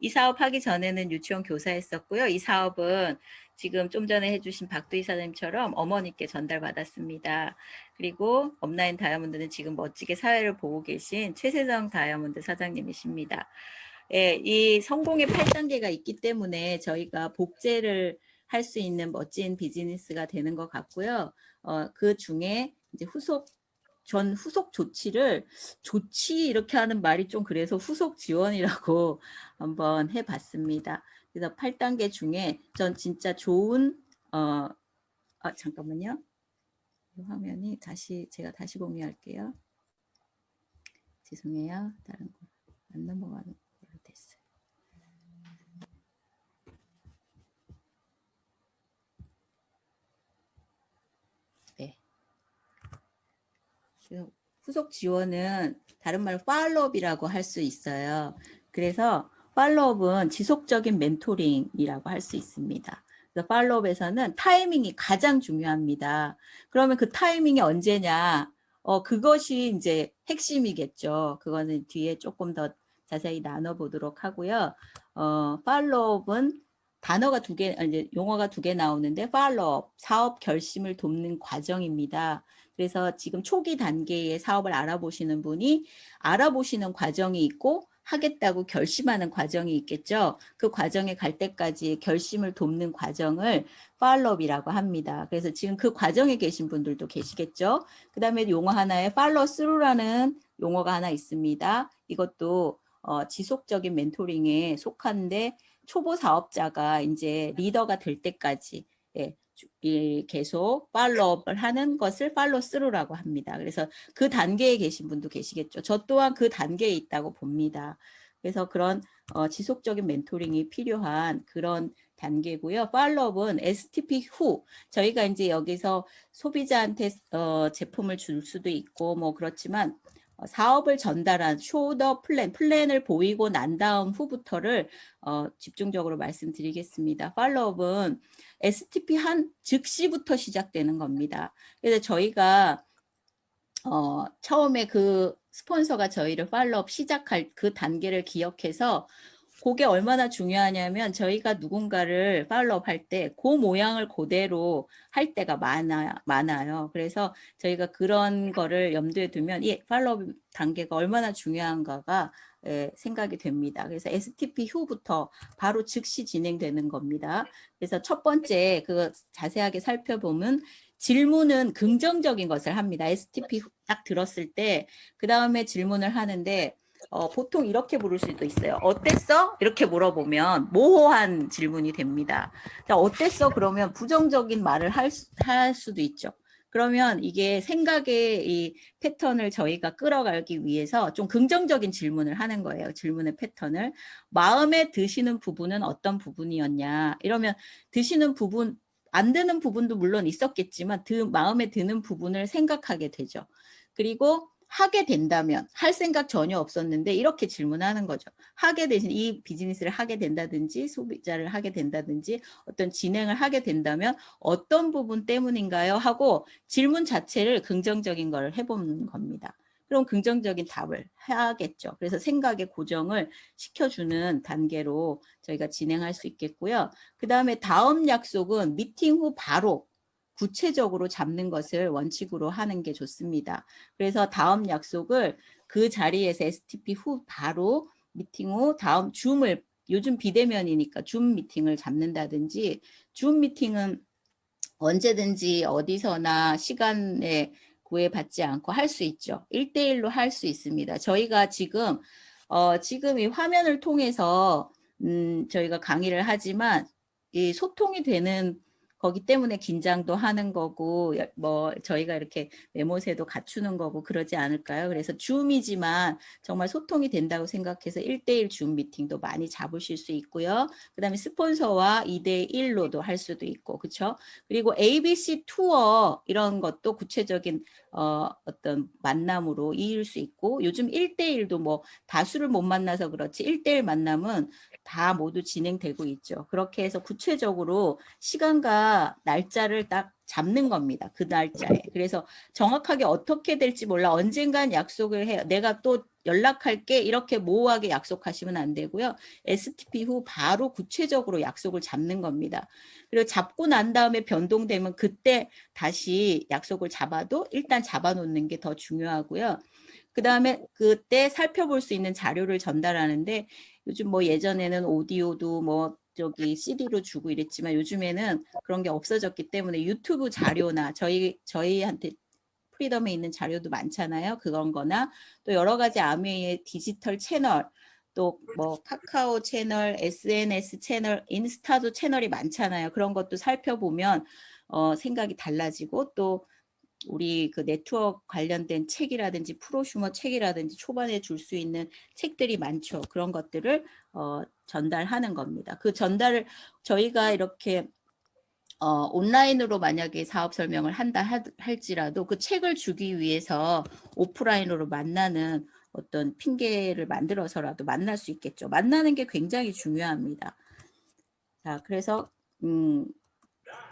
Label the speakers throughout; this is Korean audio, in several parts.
Speaker 1: 이 사업 하기 전에는 유치원 교사했었고요. 이 사업은 지금 좀 전에 해주신 박두희 사장님처럼 어머니께 전달받았습니다. 그리고 업라인 다이아몬드는 지금 멋지게 사회를 보고 계신 최세정 다이아몬드 사장님이십니다. 예, 이 성공의 8단계가 있기 때문에 저희가 복제를 할 수 있는 멋진 비즈니스가 되는 것 같고요. 어, 그 중에 이제 후속 전 후속 조치를 조치 이렇게 하는 말이 좀 그래서 후속 지원이라고 한번 해봤습니다. 그래서 8단계 중에 전 진짜 좋은 어 아, 잠깐만요. 이 화면이 다시 제가 다시 공유할게요. 죄송해요. 다른 거 안 넘어가는 걸로 됐어요. 네. 그래서 후속 지원은 다른 말로 팔로업이라고 할 수 있어요. 그래서 팔로업은 지속적인 멘토링이라고 할 수 있습니다. 그래서 팔로업에서는 타이밍이 가장 중요합니다. 그러면 그 타이밍이 언제냐? 어, 그것이 이제 핵심이겠죠. 그거는 뒤에 조금 더 자세히 나눠보도록 하고요. 어, 팔로업은 단어가 두 개, 이제 용어가 두 개 나오는데 팔로업, 사업 결심을 돕는 과정입니다. 그래서 지금 초기 단계의 사업을 알아보시는 분이 알아보시는 과정이 있고 하겠다고 결심하는 과정이 있겠죠. 그 과정에 갈 때까지 결심을 돕는 과정을 팔로업이라고 합니다. 그래서 지금 그 과정에 계신 분들도 계시겠죠. 그 다음에 용어 하나에 팔로 스루라는 용어가 하나 있습니다. 이것도 어, 지속적인 멘토링에 속한데 초보 사업자가 이제 리더가 될 때까지 예, 계속 팔로업을 하는 것을 팔로 스루라고 합니다. 그래서 그 단계에 계신 분도 계시겠죠. 저 또한 그 단계에 있다고 봅니다. 그래서 그런 어, 지속적인 멘토링이 필요한 그런 단계고요. 팔로업은 STP 후 저희가 이제 여기서 소비자한테 어, 제품을 줄 수도 있고 뭐 그렇지만 어, 사업을 전달한 쇼더 플랜, 플랜을 보이고 난 다음 후부터를 어, 집중적으로 말씀드리겠습니다. 팔로업은 STP 한 즉시부터 시작되는 겁니다. 그래서 저희가 어, 처음에 그 스폰서가 저희를 팔로업 시작할 그 단계를 기억해서 그게 얼마나 중요하냐면 저희가 누군가를 팔로업 할 때 그 모양을 그대로 할 때가 많아, 많아요. 그래서 저희가 그런 거를 염두에 두면 이 팔로업 단계가 얼마나 중요한가가 예, 생각이 됩니다. 그래서 STP 후부터 바로 즉시 진행되는 겁니다. 그래서 첫 번째 그 자세하게 살펴보면 질문은 긍정적인 것을 합니다. STP 후- 딱 들었을 때 그 다음에 질문을 하는데 어, 보통 이렇게 물을 수도 있어요. 어땠어? 이렇게 물어보면 모호한 질문이 됩니다. 자, 어땠어? 그러면 부정적인 말을 할, 수- 할 수도 있죠. 그러면 이게 생각의 이 패턴을 저희가 끌어가기 위해서 좀 긍정적인 질문을 하는 거예요. 질문의 패턴을. 마음에 드시는 부분은 어떤 부분이었냐. 이러면 드시는 부분, 안 드는 부분도 물론 있었겠지만 드, 마음에 드는 부분을 생각하게 되죠. 그리고 하게 된다면 할 생각 전혀 없었는데 이렇게 질문하는 거죠. 하게 되신 이 비즈니스를 하게 된다든지 소비자를 하게 된다든지 어떤 진행을 하게 된다면 어떤 부분 때문인가요? 하고 질문 자체를 긍정적인 걸 해보는 겁니다. 그럼 긍정적인 답을 해야겠죠. 그래서 생각의 고정을 시켜주는 단계로 저희가 진행할 수 있겠고요. 그 다음에 다음 약속은 미팅 후 바로 구체적으로 잡는 것을 원칙으로 하는 게 좋습니다. 그래서 다음 약속을 그 자리에서 STP 후 바로 미팅 후 다음 줌을 요즘 비대면이니까 줌 미팅을 잡는다든지 줌 미팅은 언제든지 어디서나 시간에 구애받지 않고 할 수 있죠. 1대1로 할 수 있습니다. 저희가 지금 어, 지금 이 화면을 통해서 음, 저희가 강의를 하지만 이 소통이 되는 거기 때문에 긴장도 하는 거고 여- 뭐 저희가 이렇게 메모세도 갖추는 거고 그러지 않을까요? 그래서 줌이지만 정말 소통이 된다고 생각해서 1대1 줌 미팅도 많이 잡으실 수 있고요. 그 다음에 스폰서와 2대1로도 할 수도 있고 그렇죠? 그리고 ABC 투어 이런 것도 구체적인 어, 어떤 만남으로 이을 수 있고 요즘 1대1도 뭐 다수를 못 만나서 그렇지 1대1 만남은 다 모두 진행되고 있죠. 그렇게 해서 구체적으로 시간과 날짜를 딱 잡는 겁니다. 그 날짜에. 그래서 정확하게 어떻게 될지 몰라. 언젠간 약속을 해요. 내가 또 연락할게 이렇게 모호하게 약속하시면 안 되고요. STP 후 바로 구체적으로 약속을 잡는 겁니다. 그리고 잡고 난 다음에 변동되면 그때 다시 약속을 잡아도 일단 잡아놓는 게 더 중요하고요. 그 다음에 그때 살펴볼 수 있는 자료를 전달하는데 요즘 뭐 예전에는 오디오도 뭐 저기 CD로 주고 이랬지만 요즘에는 그런 게 없어졌기 때문에 유튜브 자료나 저희 저희한테 프리덤에 있는 자료도 많잖아요. 그런 거나 또 여러 가지 아메이의 디지털 채널 또 뭐 카카오 채널, SNS 채널, 인스타도 채널이 많잖아요. 그런 것도 살펴보면 어, 생각이 달라지고 또 우리 그 네트워크 관련된 책이라든지 프로슈머 책이라든지 초반에 줄 수 있는 책들이 많죠. 그런 것들을 어, 전달하는 겁니다. 그 전달을 저희가 이렇게 어, 온라인으로 만약에 사업 설명을 한다 하- 할지라도 그 책을 주기 위해서 오프라인으로 만나는 어떤 핑계를 만들어서라도 만날 수 있겠죠. 만나는 게 굉장히 중요합니다. 자, 그래서 음,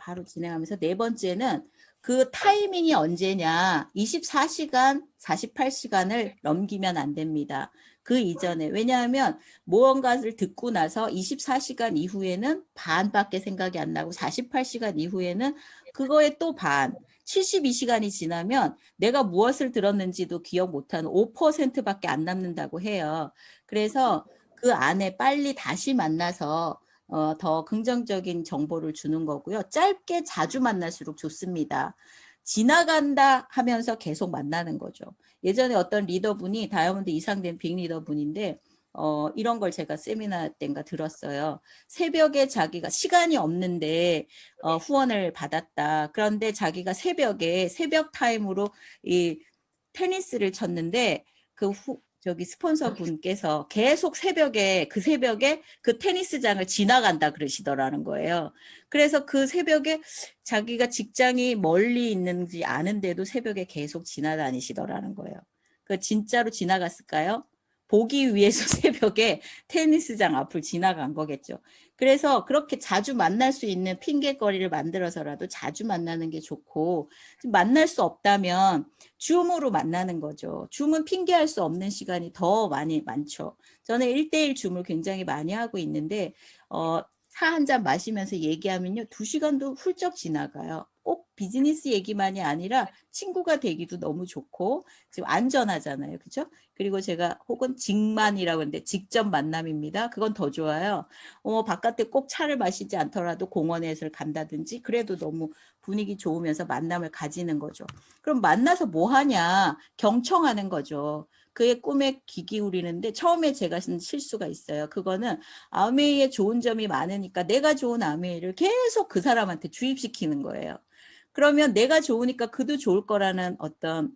Speaker 1: 바로 진행하면서 네 번째는 그 타이밍이 언제냐? 24시간, 48시간을 넘기면 안 됩니다. 그 이전에. 왜냐하면 무언가를 듣고 나서 24시간 이후에는 반밖에 생각이 안 나고 48시간 이후에는 그거에 또 반. 72시간이 지나면 내가 무엇을 들었는지도 기억 못하는 5%밖에 안 남는다고 해요. 그래서 그 안에 빨리 다시 만나서 어, 더 긍정적인 정보를 주는 거고요. 짧게 자주 만날수록 좋습니다. 지나간다 하면서 계속 만나는 거죠. 예전에 어떤 리더분이 다이아몬드 이상 된 빅 리더분인데 어, 이런 걸 제가 세미나 때인가 들었어요. 새벽에 자기가 시간이 없는데 어, 후원을 받았다. 그런데 자기가 새벽에 새벽 타임으로 이 테니스를 쳤는데 그 후, 저기 스폰서 분께서 계속 새벽에 그 새벽에 그 테니스장을 지나간다 그러시더라는 거예요. 그래서 그 새벽에 자기가 직장이 멀리 있는지 아는데도 새벽에 계속 지나다니시더라는 거예요. 그 진짜로 지나갔을까요? 보기 위해서 새벽에 테니스장 앞을 지나간 거겠죠. 그래서 그렇게 자주 만날 수 있는 핑계거리를 만들어서라도 자주 만나는 게 좋고 만날 수 없다면 줌으로 만나는 거죠. 줌은 핑계할 수 없는 시간이 더 많이 많죠. 저는 1대1 줌을 굉장히 많이 하고 있는데 어, 차 한 잔 마시면서 얘기하면요. 두 시간도 훌쩍 지나가요. 꼭 비즈니스 얘기만이 아니라 친구가 되기도 너무 좋고 지금 안전하잖아요. 그죠? 그리고 제가 혹은 직만이라고 하는데 직접 만남입니다. 그건 더 좋아요. 어, 바깥에 꼭 차를 마시지 않더라도 공원에서 간다든지 그래도 너무 분위기 좋으면서 만남을 가지는 거죠. 그럼 만나서 뭐 하냐? 경청하는 거죠. 그의 꿈에 귀 기울이는데 처음에 제가 쓴 실수가 있어요. 그거는 아메이에 좋은 점이 많으니까 내가 좋은 아메이를 계속 그 사람한테 주입시키는 거예요. 그러면 내가 좋으니까 그도 좋을 거라는 어떤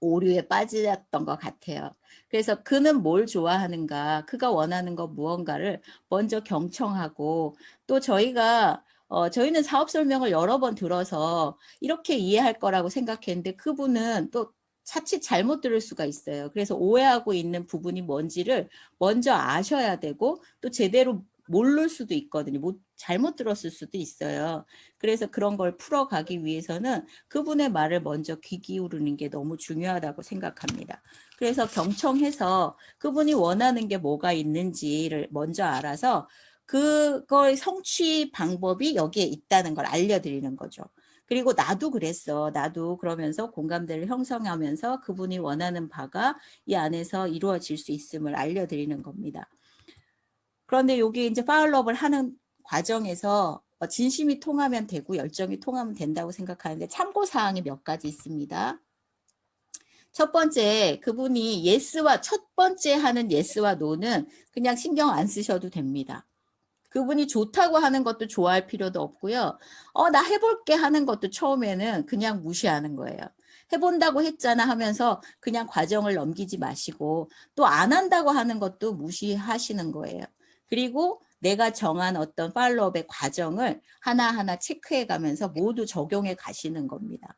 Speaker 1: 오류에 빠졌던 것 같아요. 그래서 그는 뭘 좋아하는가, 그가 원하는 거 무언가를 먼저 경청하고 또 저희가 어, 저희는 사업 설명을 여러 번 들어서 이렇게 이해할 거라고 생각했는데 그분은 또 자칫 잘못 들을 수가 있어요. 그래서 오해하고 있는 부분이 뭔지를 먼저 아셔야 되고 또 제대로 모를 수도 있거든요. 못, 잘못 들었을 수도 있어요. 그래서 그런 걸 풀어가기 위해서는 그분의 말을 먼저 귀 기울이는 게 너무 중요하다고 생각합니다. 그래서 경청해서 그분이 원하는 게 뭐가 있는지를 먼저 알아서 그걸 성취 방법이 여기에 있다는 걸 알려드리는 거죠. 그리고 나도 그랬어. 나도 그러면서 공감대를 형성하면서 그분이 원하는 바가 이 안에서 이루어질 수 있음을 알려드리는 겁니다. 그런데 여기 이제 파울업을 하는 과정에서 어, 진심이 통하면 되고 열정이 통하면 된다고 생각하는데 참고 사항이 몇 가지 있습니다. 첫 번째, 그분이 예스와 첫 번째 하는 예스와 노는 그냥 신경 안 쓰셔도 됩니다. 그분이 좋다고 하는 것도 좋아할 필요도 없고요. 어, 나 해볼게 하는 것도 처음에는 그냥 무시하는 거예요. 해본다고 했잖아 하면서 그냥 과정을 넘기지 마시고 또 안 한다고 하는 것도 무시하시는 거예요. 그리고 내가 정한 어떤 팔로업의 과정을 하나하나 체크해 가면서 모두 적용해 가시는 겁니다.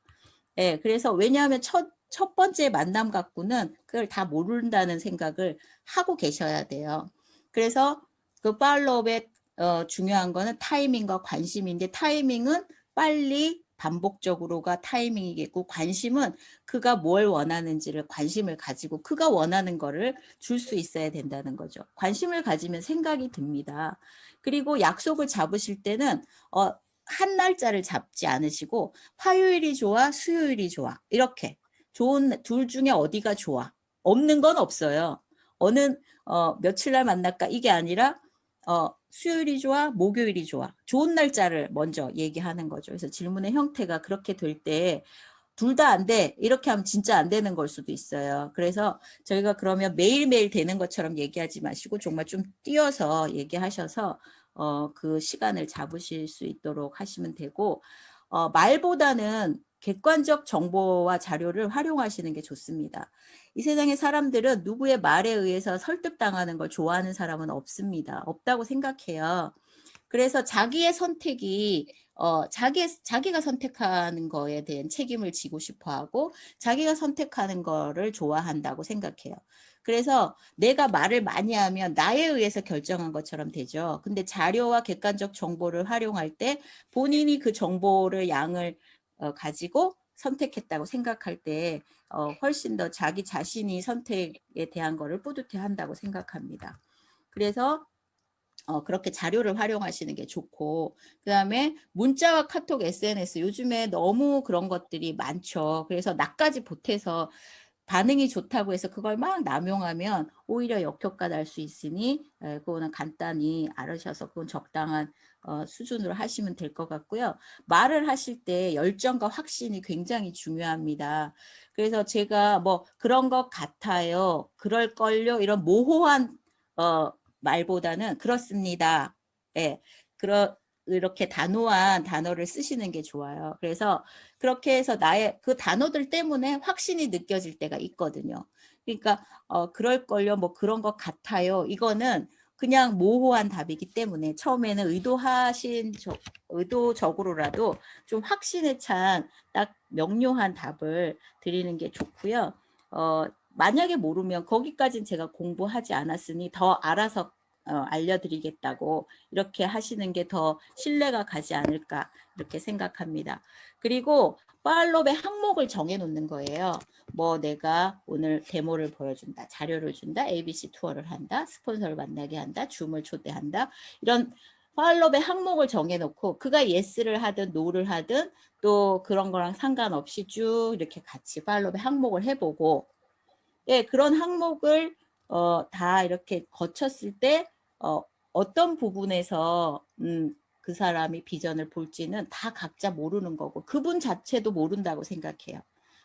Speaker 1: 예, 그래서 왜냐하면 첫, 첫 번째 만남 갖고는 그걸 다 모른다는 생각을 하고 계셔야 돼요. 그래서 그 팔로업의 어, 중요한 거는 타이밍과 관심인데 타이밍은 빨리 반복적으로가 타이밍이겠고 관심은 그가 뭘 원하는지를 관심을 가지고 그가 원하는 거를 줄 수 있어야 된다는 거죠. 관심을 가지면 생각이 듭니다. 그리고 약속을 잡으실 때는 어, 한 날짜를 잡지 않으시고 화요일이 좋아, 수요일이 좋아 이렇게 좋은 둘 중에 어디가 좋아 없는 건 없어요. 어느 어, 며칠 날 만날까 이게 아니라 어, 수요일이 좋아, 목요일이 좋아. 좋은 날짜를 먼저 얘기하는 거죠. 그래서 질문의 형태가 그렇게 될 때 둘 다 안 돼. 이렇게 하면 진짜 안 되는 걸 수도 있어요. 그래서 저희가 그러면 매일매일 되는 것처럼 얘기하지 마시고 정말 좀 띄어서 얘기하셔서 어, 그 시간을 잡으실 수 있도록 하시면 되고 어, 말보다는 객관적 정보와 자료를 활용하시는 게 좋습니다. 이 세상의 사람들은 누구의 말에 의해서 설득당하는 걸 좋아하는 사람은 없습니다. 없다고 생각해요. 그래서 자기의 선택이 어 자기 자기가 선택하는 거에 대한 책임을 지고 싶어 하고 자기가 선택하는 거를 좋아한다고 생각해요. 그래서 내가 말을 많이 하면 나에 의해서 결정한 것처럼 되죠. 근데 자료와 객관적 정보를 활용할 때 본인이 그 정보를 양을 어, 가지고 선택했다고 생각할 때 어, 훨씬 더 자기 자신이 선택에 대한 거를 뿌듯해 한다고 생각합니다. 그래서 어, 그렇게 자료를 활용하시는 게 좋고 그 다음에 문자와 카톡 SNS 요즘에 너무 그런 것들이 많죠. 그래서 나까지 보태서 반응이 좋다고 해서 그걸 막 남용하면 오히려 역효과 날 수 있으니 에, 그거는 간단히 알으셔서 그건 적당한 어, 수준으로 하시면 될 것 같고요. 말을 하실 때 열정과 확신이 굉장히 중요합니다. 그래서 제가 뭐 그런 것 같아요, 그럴걸요 이런 모호한 어, 말보다는 그렇습니다. 예, 그러 이렇게 단호한 단어를 쓰시는 게 좋아요. 그래서 그렇게 해서 나의 그 단어들 때문에 확신이 느껴질 때가 있거든요. 그러니까 어 그럴걸요, 뭐 그런 것 같아요. 이거는 그냥 모호한 답이기 때문에 처음에는 의도하신 저, 의도적으로라도 좀 확신에 찬 딱 명료한 답을 드리는 게 좋고요. 어, 만약에 모르면 거기까지는 제가 공부하지 않았으니 더 알아서 어, 알려드리겠다고 이렇게 하시는 게 더 신뢰가 가지 않을까 이렇게 생각합니다. 그리고 팔롭의 항목을 정해 놓는 거예요. 뭐 내가 오늘 데모를 보여준다, 자료를 준다, ABC 투어를 한다, 스폰서를 만나게 한다, 줌을 초대한다 이런 팔롭의 항목을 정해놓고 그가 예스를 하든 노를 하든 또 그런 거랑 상관없이 쭉 이렇게 같이 팔롭의 항목을 해보고 예 그런 항목을 어, 다 이렇게 거쳤을 때 어, 어떤 부분에서 음, 그 사람이 비전을 볼지는 다 각자 모르는 거고 그분 자체도 모른다고 생각해요.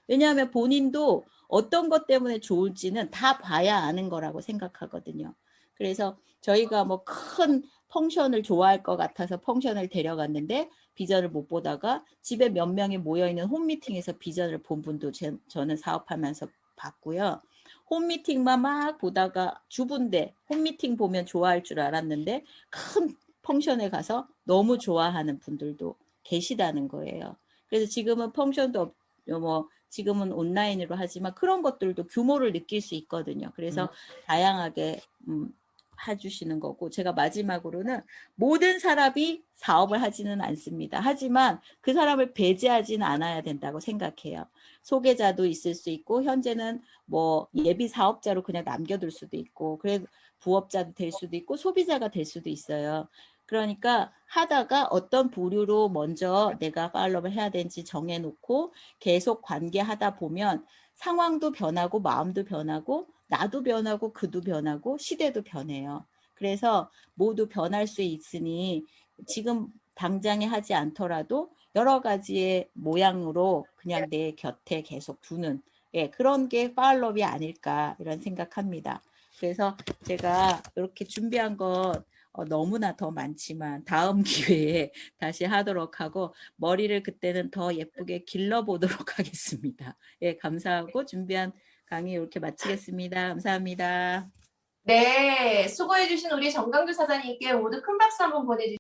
Speaker 1: 왜냐하면 본인도 어떤 것 때문에 좋을지는 다 봐야 아는 거라고 생각하거든요. 그래서 저희가 뭐 큰 펑션을 좋아할 것 같아서 펑션을 데려갔는데 비전을 못 보다가 집에 몇 명이 모여있는 홈미팅에서 비전을 본 분도 제, 저는 사업하면서 봤고요. 홈미팅만 막 보다가 주부인데 홈미팅 보면 좋아할 줄 알았는데 큰 펑션에 가서 너무 좋아하는 분들도 계시다는 거예요. 그래서 지금은 펑션도 없, 뭐 지금은 온라인으로 하지만 그런 것들도 규모를 느낄 수 있거든요. 그래서
Speaker 2: 음.
Speaker 1: 다양하게 음, 해주시는 거고 제가 마지막으로는 모든 사람이 사업을 하지는 않습니다. 하지만 그 사람을 배제하지는 않아야 된다고 생각해요. 소개자도 있을 수 있고 현재는 뭐 예비 사업자로 그냥 남겨둘 수도 있고 그래 부업자도 될 수도 있고 소비자가 될 수도 있어요. 그러니까 하다가 어떤 부류로 먼저 내가 팔로우를 해야 되는지 정해놓고 계속 관계하다 보면 상황도 변하고 마음도 변하고 나도 변하고 그도 변하고 시대도 변해요. 그래서 모두 변할 수 있으니 지금 당장에 하지 않더라도 여러 가지의 모양으로 그냥 내 곁에 계속 두는 예, 그런 게 팔로업이 아닐까 이런 생각합니다. 그래서 제가 이렇게 준비한 것 어, 너무나 더 많지만 다음 기회에 다시 하도록 하고 머리를 그때는 더 예쁘게 길러보도록 하겠습니다. 예, 감사하고 준비한 강의 이렇게 마치겠습니다. 감사합니다.
Speaker 2: 네, 수고해주신 우리 정강주 사장님께 모두 큰 박수 한번 보내주시죠.